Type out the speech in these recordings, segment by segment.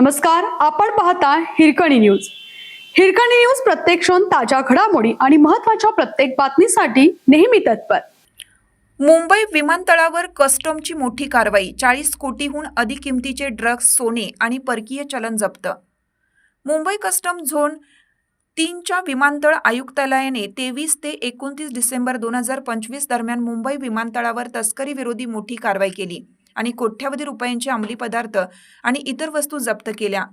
नमस्कार आपण पाहता हिरकणी न्यूज. हिरकणी न्यूज प्रत्येक क्षण ताज्या घडामोडी आणि महत्त्वाच्या प्रत्येक बातमीसाठी नेहमी तत्पर. मुंबई विमानतळावर कस्टमची मोठी कारवाई चाळीस कोटीहून अधिक किमतीचे ड्रग्ज सोने आणि परकीय चलन जप्त. मुंबई कस्टम झोन तीनच्या विमानतळ आयुक्तालयाने तेवीस ते एकोणतीस डिसेंबर दोन हजार पंचवीस दरम्यान मुंबई विमानतळावर तस्करी विरोधी मोठी कारवाई केली. आणि कोट्यावधी रुपयांचे अंमली पदार्थ आणि इतर वस्तू जप्त केल्या.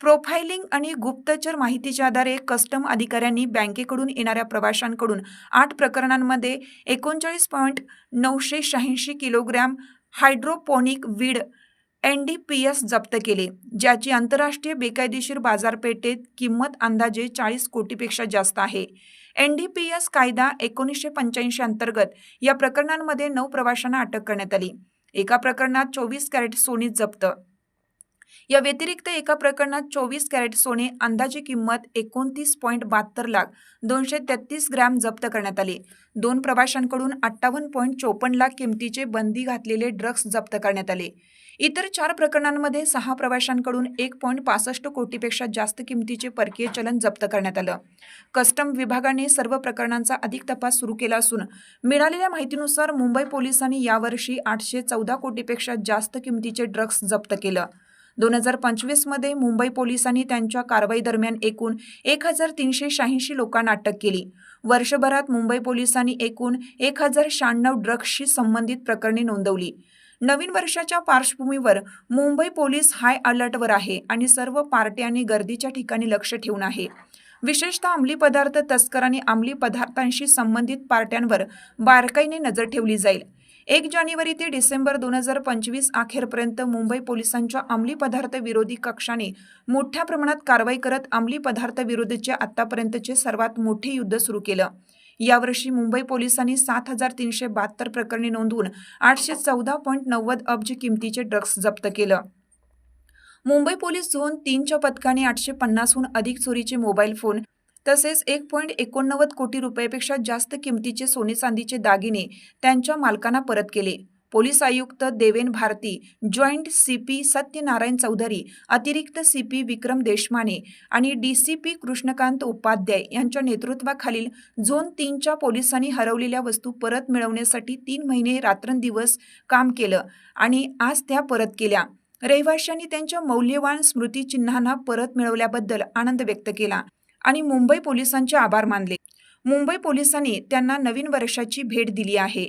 प्रोफायलिंग आणि गुप्तचर माहितीच्या आधारे कस्टम अधिकाऱ्यांनी बँकेकडून येणाऱ्या प्रवाशांकडून आठ प्रकरणांमध्ये एकोणचाळीस पॉईंट नऊशे शहाऐंशी kilogram hydroponic weed N D P S जप्त केले ज्याची आंतरराष्ट्रीय बेकायदेशीर बाजारपेठेत किंमत अंदाजे चाळीस कोटीपेक्षा जास्त आहे. एन डी पी एस कायदा एकोणीसशे पंच्याऐंशी अंतर्गत या प्रकरणांमध्ये नऊ प्रवाशांना अटक करण्यात आली. एका प्रकरणात चोवीस कॅरेट सोने जप्त. या व्यतिरिक्त एका प्रकरणात चोवीस कॅरेट सोने अंदाजे किंमत एकोणतीस पॉईंट बहात्तर लाख दोनशे तेहतीस ग्रॅम जप्त करण्यात आले. दोन प्रवाशांकडून अठ्ठावन्न पॉईंट चोपन्न लाख किमतीचे बंदी घातलेले ड्रग्ज जप्त करण्यात आले. इतर चार प्रकरणांमध्ये सहा प्रवाशांकडून एक पॉईंट पासष्ट कोटीपेक्षा जास्त किमतीचे परकीय चलन जप्त करण्यात आलं. कस्टम विभागाने सर्व प्रकरणांचा अधिक तपास सुरू केला असून मिळालेल्या माहितीनुसार मुंबई पोलिसांनी यावर्षी आठशे चौदा कोटीपेक्षा जास्त किमतीचे ड्रग्ज जप्त केलं. दोन हजार पंचवीसमध्ये मुंबई पोलिसांनी त्यांच्या कारवाई दरम्यान एकूण एक हजार तीनशे शहाऐंशी लोकांना अटक केली. वर्षभरात मुंबई पोलिसांनी एकूण एक हजार शहाण्णव ड्रग्सशी संबंधित प्रकरणे नोंदवली. नवीन वर्षाच्या पार्श्वभूमीवर मुंबई पोलीस हाय अलर्टवर आहे आणि सर्व पार्ट्या आणि गर्दीच्या ठिकाणी लक्ष ठेवून आहे. विशेषतः अंमली पदार्थ तस्कर आणि अंमली पदार्थांशी संबंधित पार्ट्यांवर बारकाईने नजर ठेवली जाईल. एक जानेवारी ते डिसेंबर दोन हजार पंचवीस अखेरपर्यंत मुंबई पोलिसांच्या अंमली पदार्थ विरोधी कक्षाने मोठ्या प्रमाणात कारवाई करत अंमली पदार्थ विरोधीचे आतापर्यंतचे सर्वात मोठे युद्ध सुरू केलं. यावर्षी मुंबई पोलिसांनी सात हजार तीनशे बहात्तर प्रकरणे नोंदवून आठशे चौदा पॉईंट नव्वद अब्ज किमतीचे ड्रग्ज जप्त केलं. मुंबई पोलीस झोन तीनच्या पथकाने आठशे पन्नासहून अधिक चोरीचे मोबाईल फोन तसेच एक पॉईंट एकोणनव्वद कोटी रुपयापेक्षा जास्त किमतीचे सोने चांदीचे दागिने त्यांच्या मालकांना परत केले. पोलीस आयुक्त Deven Bharti joint C P Satyanarayan Chaudhary अतिरिक्त सी पी विक्रम देशमाने आणि D C P Krishnakant Upadhyay यांच्या नेतृत्वाखालील झोन तीनच्या पोलिसांनी हरवलेल्या वस्तू परत मिळवण्यासाठी तीन महिने रात्रंदिवस काम केलं आणि आज त्या परत केल्या. रहिवाशांनी त्यांच्या मौल्यवान स्मृतिचिन्हांना परत मिळवल्याबद्दल आनंद व्यक्त केला आणि मुंबई पोलिसांचे आभार मानले. मुंबई पोलिसांनी त्यांना नवीन वर्षाची भेट दिली आहे.